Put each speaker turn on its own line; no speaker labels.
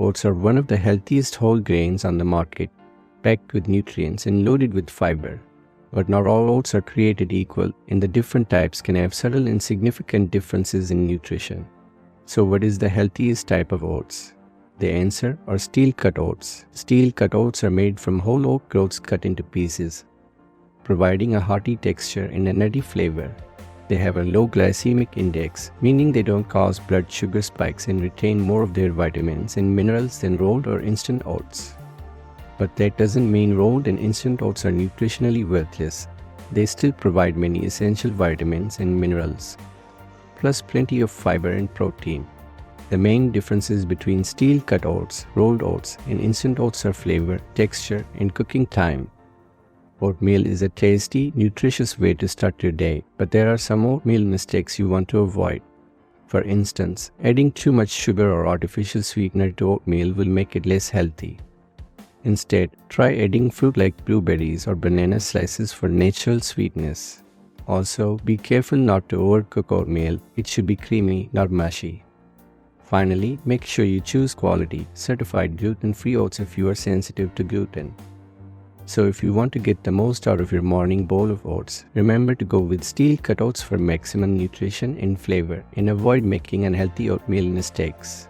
Oats are one of the healthiest whole grains on the market, packed with nutrients and loaded with fiber. But not all oats are created equal, and the different types can have subtle and significant differences in nutrition. So, what is the healthiest type of oats? The answer are steel cut oats. Steel cut oats are made from whole oat groats cut into pieces, providing a hearty texture and a nutty flavor. They have a low glycemic index, meaning they don't cause blood sugar spikes and retain more of their vitamins and minerals than rolled or instant oats. But that doesn't mean rolled and instant oats are nutritionally worthless. They still provide many essential vitamins and minerals, plus plenty of fiber and protein. The main differences between steel cut oats, rolled oats, and instant oats are flavor, texture, and cooking time. Oatmeal is a tasty, nutritious way to start your day, but there are some oatmeal mistakes you want to avoid. For instance, adding too much sugar or artificial sweetener to oatmeal will make it less healthy. Instead, try adding fruit like blueberries or banana slices for natural sweetness. Also, be careful not to overcook oatmeal, it should be creamy, not mushy. Finally, make sure you choose quality, certified gluten free oats if you are sensitive to gluten. So if you want to get the most out of your morning bowl of oats, remember to go with steel cut oats for maximum nutrition and flavor and avoid making unhealthy oatmeal mistakes.